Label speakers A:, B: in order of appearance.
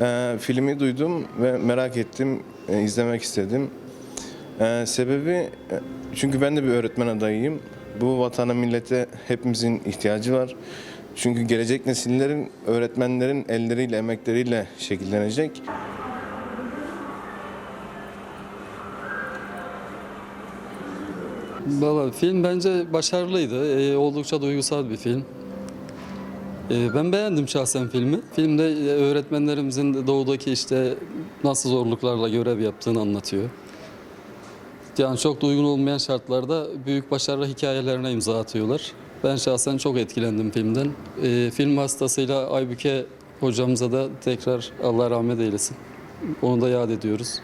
A: Ee, filmi duydum ve merak ettim, e, izlemek istedim. Ee, sebebi e, çünkü ben de bir öğretmen adayıyım. Bu vatana millete hepimizin ihtiyacı var. Çünkü gelecek nesillerin öğretmenlerin elleriyle, emekleriyle şekillenecek.
B: Valla film bence başarılıydı. Ee, oldukça duygusal bir film. Ee, ben beğendim şahsen filmi. Filmde e, öğretmenlerimizin doğudaki işte nasıl zorluklarla görev yaptığını anlatıyor. Yani çok da uygun olmayan şartlarda büyük başarı hikayelerine imza atıyorlar. Ben şahsen çok etkilendim filmden. Ee, film hastasıyla Aybüke hocamıza da tekrar Allah rahmet eylesin. Onu da yad ediyoruz.